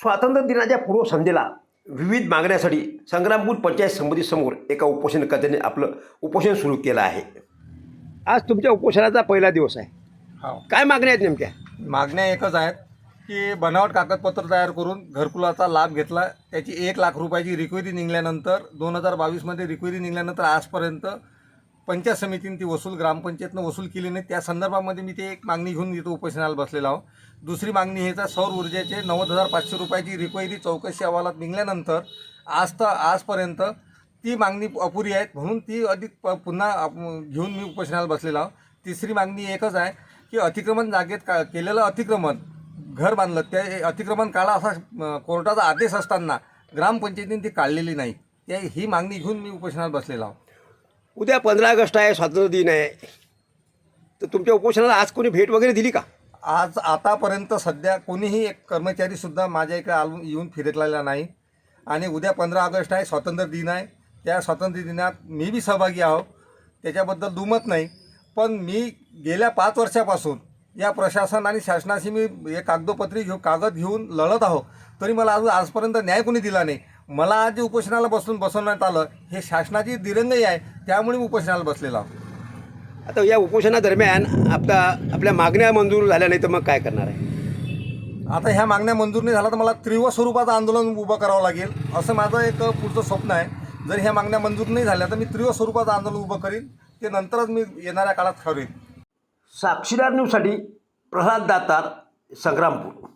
स्वातंत्र्य दिनाच्या पूर्वसंध्येला विविध मागण्यासाठी संग्रामपूर पंचायत समितीसमोर एका उपोषणकर्त्याने आपलं उपोषण सुरू केलं आहे. आज तुमच्या उपोषणाचा पहिला दिवस आहे. हो. काय मागण्या आहेत नेमक्या? मागण्या एकच आहेत की बनावट कागदपत्र तयार करून घरकुलाचा लाभ घेतला. त्याची एक लाख रुपयाची रिक्वेरी निघाल्यानंतर दोन हजार बावीसमध्ये रिक्वेरी निघाल्यानंतर आजपर्यंत पंचायत समितीने ती वसूल ग्रामपंचायतनं वसूल केली नाही. त्या संदर्भामध्ये मी ते एक मागणी घेऊन इथं उपोषणाला बसलेलो आहो. दुसरी मागणी हे तर सौर ऊर्जेचे नव्वद हजार पाचशे रुपयाची रिक्वायरी चौकशी अहवालात निघाल्यानंतर आज तर आजपर्यंत ती मागणी अपुरी आहेत म्हणून ती अधिक प- पुन्हा घेऊन मी उपोषणाला बसलेला आहो. तिसरी मागणी एकच आहे की अतिक्रमण जागेत का केलेलं अतिक्रमण घर बांधलं त्या अतिक्रमण काढा असा कोर्टाचा आदेश असताना ग्रामपंचायतीने ती काढलेली नाही. त्या ही मागणी घेऊन मी उपोषणाला बसलेला आहो. उद्या पंधरा ऑगस्ट आहे स्वातंत्र्य दिन आहे. तर तुमच्या उपोषणाला आज कोणी भेट वगैरे दिली का? आज आतापर्यंत सध्या कोणीही एक कर्मचारीसुद्धा माझ्या इकडे आलून येऊन फिरकलेला नाही. आणि उद्या पंधरा ऑगस्ट आहे स्वातंत्र्य दिन आहे. त्या स्वातंत्र्य दिनात मी बी सहभागी आहो. त्याच्याबद्दल दुमत नाही. पण मी गेल्या पाच वर्षापासून या प्रशासन आणि शासनाशी मी हे कागदोपत्री घेऊ कागद घेऊन लढत आहो. तरी मला अजून आजपर्यंत न्याय कोणी दिला नाही. मला आज जे उपोषणाला बसून बसवण्यात आलं. हे शासनाची दिरंगाई आहे त्यामुळे मी उपोषणाला बसलेलो आता या उपोषणादरम्यान आपला आपल्या मागण्या मंजूर झाल्या नाही तर मग काय करणार आहे? आता ह्या मागण्या मंजूर नाही झाला तर मला तीव्र स्वरूपाचं आंदोलन उभं करावं लागेल. असं माझं एक पुढचं स्वप्न आहे. जर ह्या मागण्या मंजूर नाही झाल्या तर मी तीव्र स्वरूपाचं आंदोलन उभं करीन. ते नंतरच मी येणाऱ्या काळात ठरवेन. साक्षीदार न्यूजसाठी प्रल्हाद दातार संग्रामपूर.